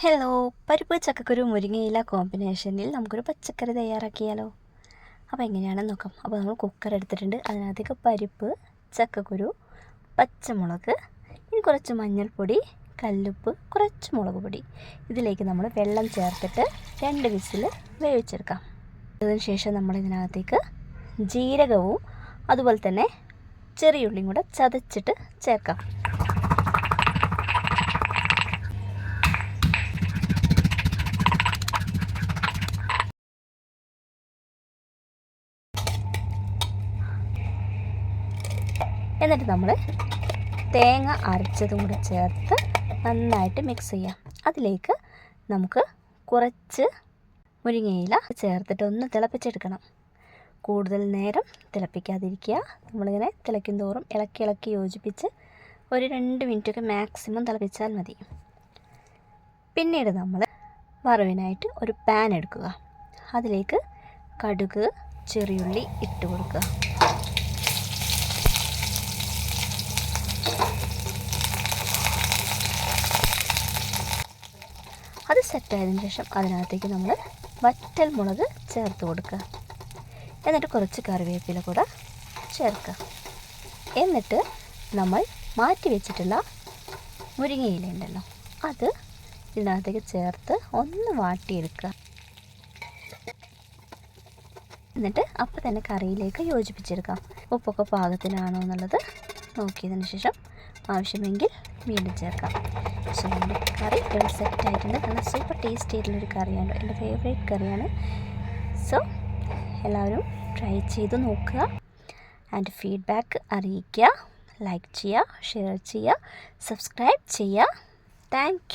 Hello പരിപ്പ് ചക്കക്കുരു മുരിങ്ങയില കോമ്പിനേഷനിൽ നമുക്കൊരു പച്ചക്കറി തയ്യാറാക്കിയാലോ? അപ്പോൾ എങ്ങനെയാണെന്ന് നോക്കാം. അപ്പോൾ നമ്മൾ കുക്കർ എടുത്തിട്ടുണ്ട്. അതിനകത്തേക്ക് പരിപ്പ് ചക്കക്കുരു പച്ചമുളക് ഇനി കുറച്ച് മഞ്ഞൾപ്പൊടി കല്ലുപ്പ് കുറച്ച് മുളക് പൊടി. ഇതിലേക്ക് നമ്മൾ വെള്ളം ചേർത്തിട്ട് രണ്ട് വിസിൽ വേവിച്ചെടുക്കാം. അതിന് ശേഷം നമ്മൾ ഇതിനകത്തേക്ക് ജീരകവും അതുപോലെ തന്നെ ചെറിയുള്ളിയും കൂടെ ചതച്ചിട്ട് ചേർക്കാം. എന്നിട്ട് നമ്മൾ തേങ്ങ അരച്ചതും കൂടെ ചേർത്ത് നന്നായിട്ട് മിക്സ് ചെയ്യാം. അതിലേക്ക് നമുക്ക് കുറച്ച് മുരിങ്ങയില ചേർത്തിട്ട് ഒന്ന് തിളപ്പിച്ചെടുക്കണം. കൂടുതൽ നേരം തിളപ്പിക്കാതിരിക്കുക. നമ്മളിങ്ങനെ തിളയ്ക്കും തോറും ഇളക്കി ഇളക്കി യോജിപ്പിച്ച് ഒരു രണ്ട് മിനിറ്റൊക്കെ മാക്സിമം തിളപ്പിച്ചാൽ മതി. പിന്നീട് നമ്മൾ വറവിനായിട്ട് ഒരു പാൻ എടുക്കുക. അതിലേക്ക് കടുക് ചെറിയുള്ളി ഇട്ട് കൊടുക്കുക. അത് സെറ്റായതിന് ശേഷം അതിനകത്തേക്ക് നമ്മൾ വറ്റൽ മുളക് ചേർത്ത് കൊടുക്കുക. എന്നിട്ട് കുറച്ച് കറിവേപ്പില കൂടെ ചേർക്കുക. എന്നിട്ട് നമ്മൾ മാറ്റി വെച്ചിട്ടുള്ള മുരിങ്ങയില ഉണ്ടല്ലോ അത് ഇതിനകത്തേക്ക് ചേർത്ത് ഒന്ന് വാട്ടിയെടുക്കുക. എന്നിട്ട് അപ്പം തന്നെ കറിയിലേക്ക് യോജിപ്പിച്ചെടുക്കാം. ഉപ്പൊക്കെ പാകത്തിനാണോ എന്നുള്ളത് നോക്കിയതിന് ശേഷം ആവശ്യമെങ്കിൽ വീണ്ടും ചേർക്കാം. സോ നമ്മുടെ കറി ഇവിടെ സെറ്റ് ആയിട്ടുണ്ട്. നല്ല സൂപ്പർ ടേസ്റ്റ് ആയിട്ടുള്ളൊരു കറിയാണ്. എന്റെ ഫേവറേറ്റ് കറിയാണ്. സോ എല്ലാവരും ട്രൈ ചെയ്ത് നോക്കുക. ആൻഡ് ഫീഡ്ബാക്ക് അറിയിക്കുക. ലൈക്ക് ചെയ്യുക ഷെയർ ചെയ്യുക സബ്സ്ക്രൈബ് ചെയ്യുക. താങ്ക്